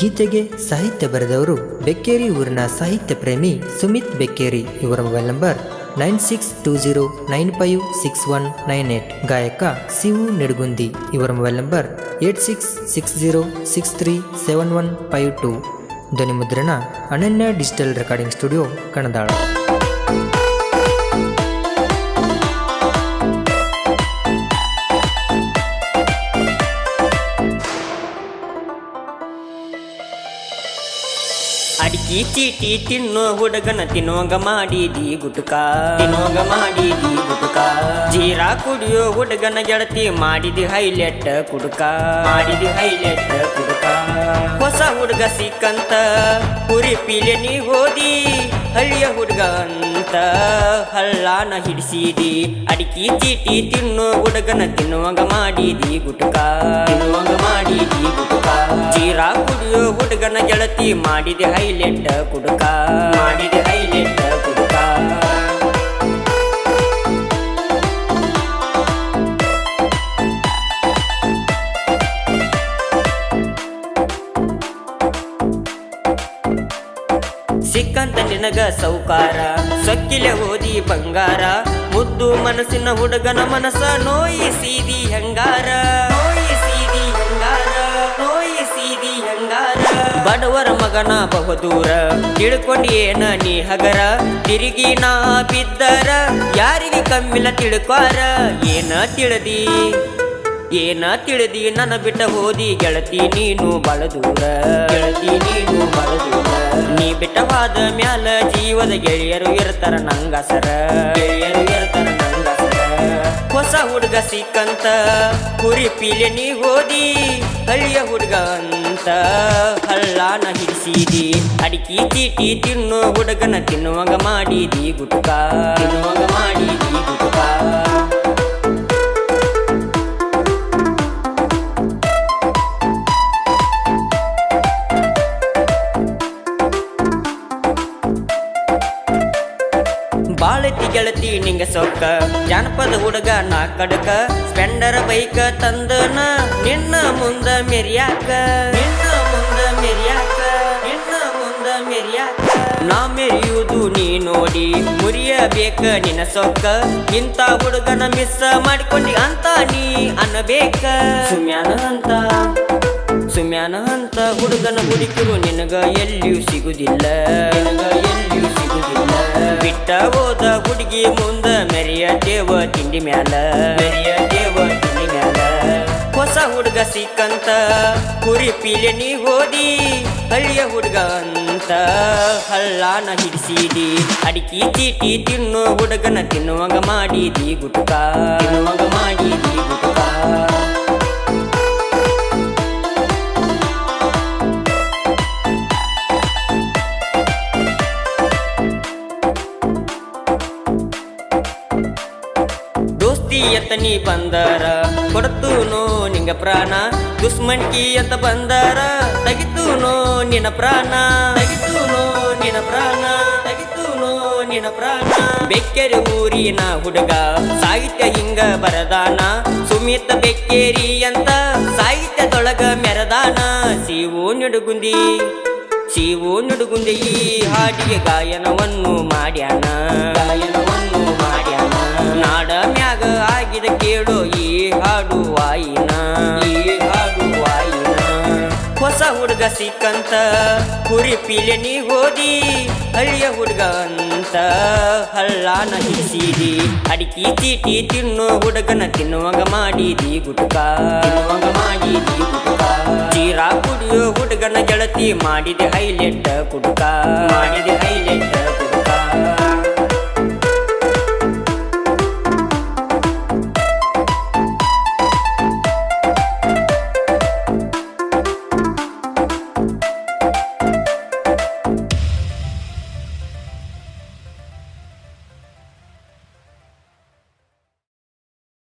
ಗೀತೆಗೆ ಸಾಹಿತ್ಯ ಬರೆದವರು ಬೆಕ್ಕೇರಿ ಊರಿನ ಸಾಹಿತ್ಯ ಪ್ರೇಮಿ ಸುಮಿತ್ ಬೆಕ್ಕೇರಿ. ಇವರ mobile number nine six two zero nine five six one nine eight. ಗಾಯಕ ಸಿವು ನಿಡಗುಂದಿ. ಇವರ mobile number eight six six zero six three seven one five two. ಧ್ವನಿ ಮುದ್ರಣ ಅನನ್ಯ ಡಿಜಿಟಲ್ ರೆಕಾರ್ಡಿಂಗ್ ಸ್ಟುಡಿಯೋ, ಕಣದಾಳ. ಚೀಟಿ ತಿನ್ನೋ ಹುಡುಗನ ತಿನ್ನೋಂಗ ಮಾಡಿದಿ ಗುಟುಕ. ತಿನ್ನೋಂಗ ಮಾಡಿದಿ ಗುಟುಕ. ಜೀರಾ ಕುಡಿಯೋ ಹುಡುಗನ ಗೆಳತಿ ಮಾಡಿದಿ ಹೈಲೆಟ್ ಕುಡುಕ. ಮಾಡಿದಿ ಹೈಲೆಟ್ ಕುಡುಕ. ಹೊಸ ಹುಡುಗ ಸಿಕ್ಕಂತ ಪುರಿ ಪೀಲೆ ನೀ ಓದಿ ಹಳ್ಳಿಯ ಹುಡುಗ ಅಂತ ಹಳ್ಳಾನ ಹಿಡಿಸಿದಿ. ಅಡಿಕೆ ಚೀಟಿ ತಿನ್ನೋ ಹುಡುಗನ ತಿನ್ನುವಂಗ ಮಾಡಿದಿ ಗುಟುಕ. ತಿನ್ನುವಂಗ ಮಾಡಿದಿ ಗುಟುಕ. ಜೀರಾ ಕುಡಿಯೋ ಹುಡುಗನ ಗೆಳತಿ ಮಾಡಿದೆ ಹೈಲೆಟ್ ಕುಡುಕ. ಮಾಡಿದೆ ಹೈಲೆಟ್ ಸಿಕ್ಕಂತ ನಿನಗ ಸೌಕಾರ. ಸಕ್ಕಿಲೆ ಓದಿ ಬಂಗಾರ. ಮುದ್ದು ಮನಸ್ಸಿನ ಹುಡುಗನ ಮನಸ್ಸ ನೋಯಿಸಿದಿ ಹೆಂಗಾರ. ನೋಯಿಸಿದಿ ಹೆಂಗಾರ. ನೋಯಿಸಿದಿ ಹೆಂಗಾರ. ಬಡವರ ಮಗನ ಬಹುದೂರ. ತಿಳ್ಕೊಂಡಿ ಏನ ನೀ ಹಗರ. ತಿರುಗಿ ನಾ ಬಿದ್ದರ. ಯಾರಿಗೆ ಕಮ್ಮಿಲ್ಲ ತಿಳ್ಕಾರ. ಏನ ತಿಳದಿ? ಏನ ತಿಳಿದಿ? ನನ್ನ ಬಿಟ್ಟ ಓದಿ ಗೆಳತಿ ನೀನು ಬಳದೂರ ಗೆಳತಿ ನೀನು ಬಳ ಬಿಟ್ಟವಾದ ಮ್ಯಾಲ ಜೀವದ ಗೆಳೆಯರು ಇರ್ತಾರ ನಂಗಸರ ಗೆಳೆಯರು ಇರ್ತಾರ ನಂಗಸರ ಹೊಸ ಹುಡುಗ ಸಿಕ್ಕಂತ, ಕುರಿ ಪೀಲೆ ನೀ ಓದಿ ಹಳ್ಳಿಯ ಹುಡುಗ ಅಂತ. ಹಳ್ಳಾನ ಹಿಡಿಸಿದಿ, ಅಡಿಕೆ ಚೀಟಿ ತಿನ್ನೋ, ಹುಡುಗನ ತಿನ್ನುವಾಗ ಮಾಡಿದಿ ಗುಟುಕ. ತಿನ್ನುವಾಗ ಮಾಡಿದಿ ಗುಟುಕ. ಬಾಳತಿ ಗೆಳತಿ, ನಿಂಗ ಸೊಕ್ಕ. ಜಾನಪದ ಹುಡುಗ ನಾ ಕಡಕ. ಸ್ಪೆಂಡರ್ ಬೈಕ ತಂದನ ನಿನ್ನ ಮುಂದ ಮೆರಿಯಾಕ. ನಿನ್ನ ಮುಂದ ಮೆರಿಯಾಕ. ನಿನ್ನ ಮುಂದ ಮೆರಿಯಾಕ. ನಾ ಮೆರಿಯುವುದು ನೀ ನೋಡಿ, ಮುರಿಯಬೇಕ ನಿನ್ನ ಸೊಕ್ಕ. ಇಂಥ ಹುಡುಗನ ಮಿಸ್ ಮಾಡಿಕೊಂಡಿ, ಅಂತ ನೀ ಅನ್ನಬೇಕ. ಸುಮ್ಯಾನ ಅಂತ ಸುಮ್ಯಾನ ಅಂತ ಹುಡುಗನ ಹುಡುಕಿರು ನಿನಗ ಎಲ್ಲಿಯೂ ಸಿಗೋದಿಲ್ಲ. ಬಿಟ್ಟ ಹೋದ ಹುಡುಗಿ ಮುಂದ ಮೆರಿಯ ದೇವ ತಿಂಡಿ ಮ್ಯಾಲ. ಮೆರಿಯ ದೇವ ತಿಂಡಿ ಮ್ಯಾಲ. ಹೊಸ ಹುಡುಗ ಸಿಕ್ಕಂತ ಕುರಿ ಪೀಲೆ ನೀ ಹೋದಿ ಹಳ್ಳಿಯ ಹುಡುಗ ಅಂತ. ಹಳ್ಳಾನ ಹಿಡಿಸಿದಿ ಅಡಿಕೆ ಚೀಟಿ ತಿನ್ನೋ ಹುಡುಗನ ತಿನ್ನುವಂಗ ಮಾಡಿದಿ ಗುಟುಕ. ತಿನ್ನುವಂಗ ಮಾಡಿದಿ ಗುಟುಕ. ದೋಸ್ತಿ ಅಂತ ನೀ ಬಂದಾರ. ಕೊಡ್ತೂನೋ ನಿಂಗ ಪ್ರಾಣ ದುಶ್ಮನ್ಕಿ ಎತ್ತ ಬಂದಾರ. ತೆಗಿತೂನೋ ನಿನ್ನ ಪ್ರಾಣ, ತೆಗಿತೂನೋ ನಿನ್ನ ಪ್ರಾಣ, ತೆಗಿತೂನೋ ನಿನ್ನ ಪ್ರಾಣ. ಬೆಕ್ಕೇರಿ ಊರಿನ ಹುಡುಗ, ಸಾಹಿತ್ಯ ಹಿಂಗ ಬರದಾನ. ಸುಮಿತ ಬೆಕ್ಕೇರಿ ಅಂತ ಸಾಹಿತ್ಯದೊಳಗ ಮೆರದಾನ. ಸಿವು ನಿಡುಗುಂದಿ ಶಿವು ನಡುಗುಂದಿ ಹಾಡಿಗೆ ಗಾಯನವನ್ನು ಮಾಡ್ಯಾನ. ವಾಯಿನ. ಈ ಹಾಡು ವಾಯಿನ. ಹೊಸ ಹುಡುಗ ಸಿಕ್ಕಂತ ಕುರಿ ಪೀಲೆ ನೀ ಓದಿ ಹಳ್ಳಿಯ ಹುಡುಗ ಅಂತ. ಹಳ್ಳಾನ ಹಿಡಿಸಿದಿ ಅಡಿಕೆ ಚೀಟಿ ತಿನ್ನೋ ಹುಡುಗನ ತಿನ್ನುವಂಗ ಮಾಡಿದಿ ಗುಟುಕ. ತಿನ್ನುವಂಗ ಮಾಡಿದಿ ಗುಟುಕ. ಚೀರಾ ಕುಡಿಯೋ ಹುಡುಗನ ಗೆಳತಿ ಮಾಡಿದೆ ಹೈಲೆಟ್ ಗುಟುಕ ಮಾಡಿದೆ ಹೈಲೆಟ್